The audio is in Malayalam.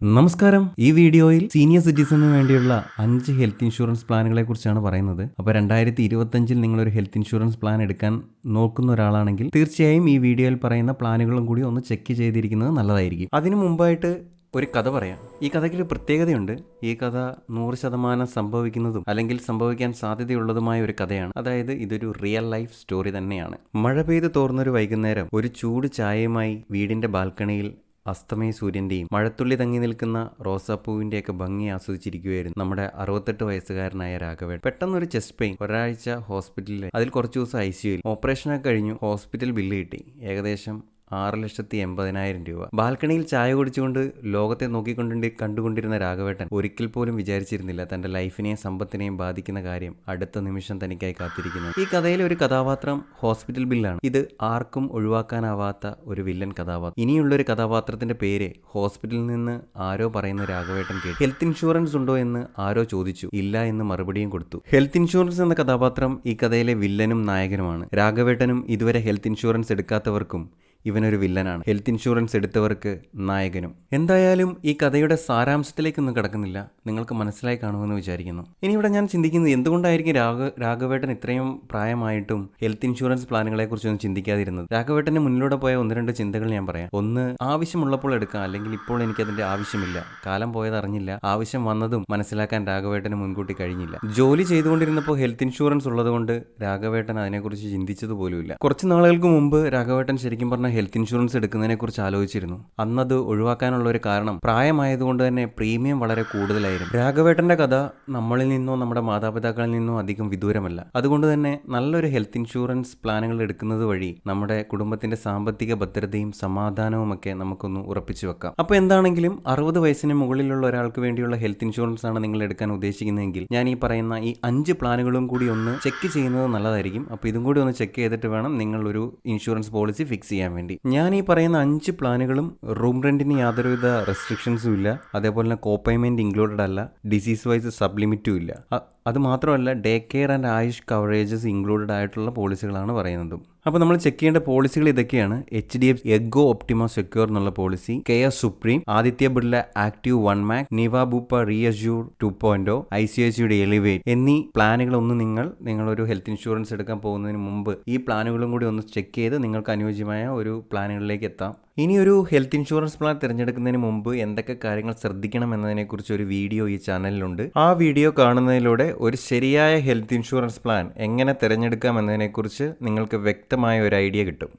നമസ്കാരം. ഈ വീഡിയോയിൽ സീനിയർ സിറ്റിസണിന് വേണ്ടിയുള്ള അഞ്ച് ഹെൽത്ത് ഇൻഷുറൻസ് പ്ലാനുകളെ കുറിച്ചാണ് പറയുന്നത്. അപ്പോൾ രണ്ടായിരത്തി ഇരുപത്തഞ്ചിൽ ഒരു ഹെൽത്ത് ഇൻഷുറൻസ് പ്ലാൻ എടുക്കാൻ നോക്കുന്ന ഒരാളാണെങ്കിൽ തീർച്ചയായും ഈ വീഡിയോയിൽ പറയുന്ന പ്ലാനുകളും കൂടി ഒന്ന് ചെക്ക് ചെയ്തിരിക്കുന്നത് നല്ലതായിരിക്കും. അതിനു മുമ്പായിട്ട് ഒരു കഥ പറയാം. ഈ കഥയ്ക്ക് ഒരു പ്രത്യേകതയുണ്ട്. ഈ കഥ നൂറ് ശതമാനം സംഭവിക്കുന്നതും അല്ലെങ്കിൽ സംഭവിക്കാൻ സാധ്യതയുള്ളതുമായ ഒരു കഥയാണ്. അതായത് ഇതൊരു റിയൽ ലൈഫ് സ്റ്റോറി തന്നെയാണ്. മഴ പെയ്ത് തോർന്നൊരു വൈകുന്നേരം ഒരു ചൂട് ചായയുമായി വീടിന്റെ ബാൽക്കണിയിൽ അസ്തമയ സൂര്യന്റെയും മഴത്തുള്ളി തങ്ങി നിൽക്കുന്ന റോസാപ്പൂവിന്റെയൊക്കെ ഭംഗി ആസ്വദിച്ചിരിക്കുകയായിരുന്നു നമ്മുടെ അറുപത്തെട്ട് വയസ്സുകാരനായ രാഘവൻ പെട്ടെന്നൊരു ചെസ്റ്റ് പെയിൻ ഒരാഴ്ച ഹോസ്പിറ്റലിൽ അതിൽ കുറച്ച് ദിവസം ഐ സിയുയിൽ ഓപ്പറേഷനൊക്കെ കഴിഞ്ഞു ഹോസ്പിറ്റൽ ബില്ല് കിട്ടി. ഏകദേശം ആറ് ലക്ഷത്തി എൺപതിനായിരം രൂപ. ബാൽക്കണിയിൽ ചായ കുടിച്ചുകൊണ്ട് ലോകത്തെ നോക്കിക്കൊണ്ടി കണ്ടുകൊണ്ടിരുന്ന രാഘവേട്ടൻ ഒരിക്കൽ പോലും വിചാരിച്ചിരുന്നില്ല തന്റെ ലൈഫിനെയും സമ്പത്തിനെയും ബാധിക്കുന്ന കാര്യം അടുത്ത നിമിഷം തനിക്കായി കാത്തിരിക്കുന്നു. ഈ കഥയിലെ ഒരു കഥാപാത്രം ഹോസ്പിറ്റൽ ബില്ലാണ്. ഇത് ആർക്കും ഒഴിവാക്കാനാവാത്ത ഒരു വില്ലൻ കഥാപാത്രം. ഇനിയുള്ള ഒരു കഥാപാത്രത്തിന്റെ പേര് ഹോസ്പിറ്റലിൽ നിന്ന് ആരോ പറയുന്ന രാഘവേട്ടൻ കേട്ടു. ഹെൽത്ത് ഇൻഷുറൻസ് ഉണ്ടോ എന്ന് ആരോ ചോദിച്ചു. ഇല്ല എന്ന് മറുപടിയും കൊടുത്തു. ഹെൽത്ത് ഇൻഷുറൻസ് എന്ന കഥാപാത്രം ഈ കഥയിലെ വില്ലനും നായകനുമാണ്. രാഘവേട്ടനും ഇതുവരെ ഹെൽത്ത് ഇൻഷുറൻസ് എടുക്കാത്തവർക്കും ഇവനൊരു വില്ലനാണ്. ഹെൽത്ത് ഇൻഷുറൻസ് എടുത്തവർക്ക് നായകനും. എന്തായാലും ഈ കഥയുടെ സാരാംശത്തിലേക്കൊന്നും കിടക്കുന്നില്ല. നിങ്ങൾക്ക് മനസ്സിലായി കാണുമെന്ന് വിചാരിക്കുന്നു. ഇനി ഇവിടെ ഞാൻ ചിന്തിക്കുന്നത് എന്തുകൊണ്ടായിരിക്കും രാഘ രാഘവേട്ടൻ ഇത്രയും പ്രായമായിട്ടും ഹെൽത്ത് ഇൻഷുറൻസ് പ്ലാനുകളെ കുറിച്ചൊന്നും ചിന്തിക്കാതിരുന്നത്? രാഘവേട്ടന് മുന്നിലൂടെ പോയ ഒന്ന് രണ്ട് ചിന്തകൾ ഞാൻ പറയാം. ഒന്ന് ആവശ്യമുള്ളപ്പോൾ എടുക്കാം. അല്ലെങ്കിൽ ഇപ്പോൾ എനിക്ക് അതിന്റെ ആവശ്യമില്ല. കാലം പോയത് അറിഞ്ഞില്ല. ആവശ്യം വന്നതും മനസ്സിലാക്കാൻ രാഘവേട്ടന് മുൻകൂട്ടി കഴിഞ്ഞില്ല. ജോലി ചെയ്തുകൊണ്ടിരുന്നപ്പോൾ ഹെൽത്ത് ഇൻഷുറൻസ് ഉള്ളതുകൊണ്ട് രാഘവേട്ടൻ അതിനെക്കുറിച്ച് ചിന്തിച്ചതുപോലുമില്ല. കുറച്ച് നാളുകൾക്ക് മുമ്പ് രാഘവേട്ടൻ ശരിക്കും പറഞ്ഞ ഹെൽത്ത് ഇൻഷുറൻസ് എടുക്കുന്നതിനെ കുറിച്ച് ആലോചിച്ചിരുന്നു. അന്നത് ഒഴിവാക്കാനുള്ള ഒരു കാരണം പ്രായമായതുകൊണ്ട് തന്നെ പ്രീമിയം വളരെ കൂടുതലായിരുന്നു. രാഘവേട്ടന്റെ കഥ നമ്മളിൽ നിന്നോ നമ്മുടെ മാതാപിതാക്കളിൽ നിന്നോ അധികം വിദൂരമല്ല. അതുകൊണ്ട് തന്നെ നല്ലൊരു ഹെൽത്ത് ഇൻഷുറൻസ് പ്ലാനുകൾ എടുക്കുന്നത് വഴി നമ്മുടെ കുടുംബത്തിന്റെ സാമ്പത്തിക ഭദ്രതയും സമാധാനവും ഒക്കെ നമുക്കൊന്ന് ഉറപ്പിച്ചു വെക്കാം. അപ്പോൾ എന്താണെങ്കിലും അറുപത് വയസ്സിന് മുകളിലുള്ള ഒരാൾക്ക് വേണ്ടിയുള്ള ഹെൽത്ത് ഇൻഷുറൻസ് ആണ് നിങ്ങൾ എടുക്കാൻ ഉദ്ദേശിക്കുന്നതെങ്കിൽ ഞാൻ ഈ പറയുന്ന ഈ അഞ്ച് പ്ലാനുകളും കൂടി ഒന്ന് ചെക്ക് ചെയ്യുന്നത് നല്ലതായിരിക്കും. അപ്പോൾ ഇതും കൂടി ഒന്ന് ചെക്ക് ചെയ്തിട്ട് വേണം നിങ്ങൾ ഒരു ഇൻഷുറൻസ് പോളിസി ഫിക്സ് ചെയ്യാൻ വേണ്ടി. ഞാൻ ഈ പറയുന്ന അഞ്ച് പ്ലാനുകളും റൂം റെന്റിന് യാതൊരുവിധ റെസ്ട്രിക്ഷൻസും ഇല്ല. അതേപോലെ തന്നെ കോപ്പേയ്മെന്റ് ഇൻക്ലൂഡഡ് അല്ല. ഡിസീസ് വൈസ് സബ്ലിമിറ്റും ഇല്ല. അ- അത് മാത്രമല്ല day care and AYUSH coverages included ആയിട്ടുള്ള പോളിസികളാണ് പറയുന്നത്. അപ്പോൾ നമ്മൾ ചെക്ക് ചെയ്യേണ്ട പോളിസികൾ ഇതൊക്കെയാണ്. H D F Ergo Optima Secure എന്നുള്ള policy K S Supreme Aditya Birla Activ One Max Niva Bupa ReAssure two point I C I സിയുടെ എലിവേറ്റ് എന്നീ പ്ലാനുകളൊന്നും നിങ്ങൾ നിങ്ങളൊരു ഹെൽത്ത് ഇൻഷുറൻസ് എടുക്കാൻ പോകുന്നതിന് മുമ്പ് ഈ പ്ലാനുകളും കൂടി ഒന്ന് ചെക്ക് ചെയ്ത് നിങ്ങൾക്ക് അനുയോജ്യമായ ഒരു പ്ലാനുകളിലേക്ക് എത്താം. ഇനി ഒരു ഹെൽത്ത് ഇൻഷുറൻസ് പ്ലാൻ തിരഞ്ഞെടുക്കുന്നതിന് മുമ്പ് എന്തൊക്കെ കാര്യങ്ങൾ ശ്രദ്ധിക്കണം എന്നതിനെക്കുറിച്ച് ഒരു വീഡിയോ ഈ ചാനലിലുണ്ട് ആ വീഡിയോ കാണുന്നതിലൂടെ ഒരു ശരിയായ ഹെൽത്ത് ഇൻഷുറൻസ് പ്ലാൻ എങ്ങനെ തിരഞ്ഞെടുക്കാം എന്നതിനെക്കുറിച്ച് നിങ്ങൾക്ക് വ്യക്തമായ ഒരു ഐഡിയ കിട്ടും.